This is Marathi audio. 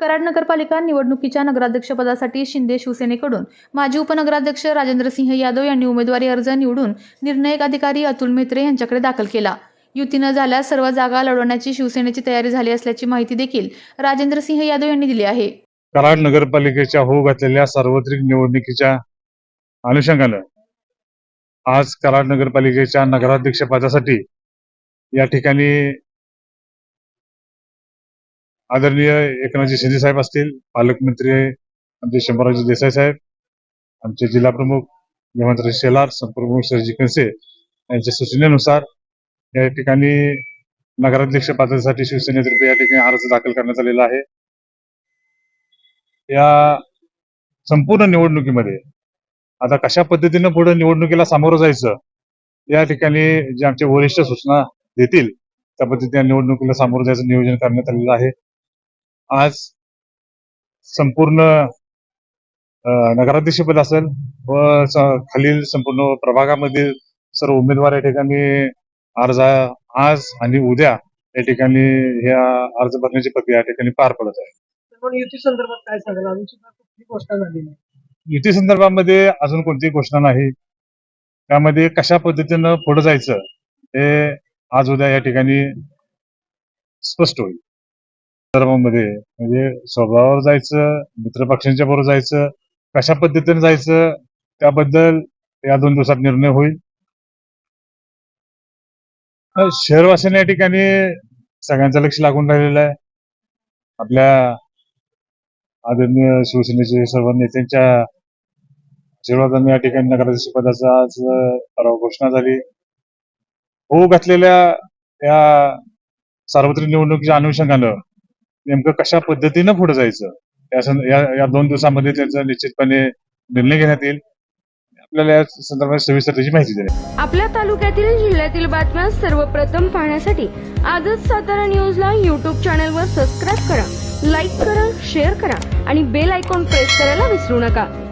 कराड नगरपालिका निवडणुकीच्या नगराध्यक्षपदासाठी शिंदे शिवसेनेकडून माजी उपनगराध्यक्ष राजेंद्र सिंह यादव यांनी उमेदवारी अर्ज निवडून निर्णायक अधिकारी अतुल मेत्रे यांच्याकडे दाखल केला. युतीनं झाल्यास सर्व जागा लढवण्याची शिवसेनेची तयारी झाली असल्याची माहिती देखील राजेंद्र सिंह यादव यांनी दिली आहे. कराड नगरपालिकेच्या होऊ घातलेल्या सार्वत्रिक निवडणुकीच्या अनुषंगानं आज कराड नगरपालिकेच्या नगराध्यक्षपदासाठी या ठिकाणी आदरणीय एकनाथजी शिंदे साहेब असतील पालकमंत्री आमचे शंभराजी देसाई साहेब आमचे जिल्हा प्रमुख हेमंतराव शेलार संप्रमुख सरजी कनसे यांच्या सूचनेनुसार या ठिकाणी नगराध्यक्ष पदासाठी शिवसेनेतर्फे या ठिकाणी अर्ज दाखल करण्यात आलेला आहे. या संपूर्ण निवडणुकीमध्ये आता कशा पद्धतीनं पुढे निवडणुकीला सामोरं जायचं या ठिकाणी जे आमचे वरिष्ठ सूचना देतील त्या पद्धतीने निवडणुकीला सामोरं जायचं नियोजन करण्यात आलेलं आहे. आज संपूर्ण नगराध्यक्षपद असेल व खालील संपूर्ण प्रभागामध्ये सर्व उमेदवार या ठिकाणी अर्ज आज आणि उद्या या ठिकाणी ह्या अर्ज भरण्याची प्रक्रिया या ठिकाणी पार पडत आहे. युती संदर्भात काय सांगाल? अजून सुद्धा कुठली घोषणा झाली नाही. युती संदर्भामध्ये अजून कोणतीही घोषणा नाही. त्यामध्ये कशा पद्धतीनं पुढे जायचं हे आज उद्या या ठिकाणी स्पष्ट होईल. संदर्भामध्ये म्हणजे स्वभावावर जायचं मित्रपक्षांच्या बरोबर जायचं कशा पद्धतीने जायचं त्याबद्दल या दोन दिवसात निर्णय होईल. अं, शहरवासियांना या ठिकाणी सगळ्यांचं लक्ष लागून राहिलेलं आहे. आपल्या आदरणीय शिवसेनेचे सर्व नेत्यांच्या आशीर्वादाने या ठिकाणी नगराध्यक्ष पदाचा आज ठराव घोषणा झाली. होऊ घातलेल्या या सार्वत्रिक निवडणुकीच्या अनुषंगानं नेमकं कशा पद्धतीनं पुढे जायचं? या सं- या या दोन दिवसामध्ये त्याचा निश्चितपणे निर्णय घेण्यात येईल. आपल्याला या संदर्भात सविस्तर त्याची माहिती द्या. आपल्या तालुक्यातील जिल्ह्यातील बातम्या सर्वप्रथम पाहण्यासाठी आजच सातारा न्यूजला यूट्यूब चॅनलवर सबस्क्राईब करा लाईक करा शेअर करा आणि बेल आयकॉन प्रेस करायला विसरू नका.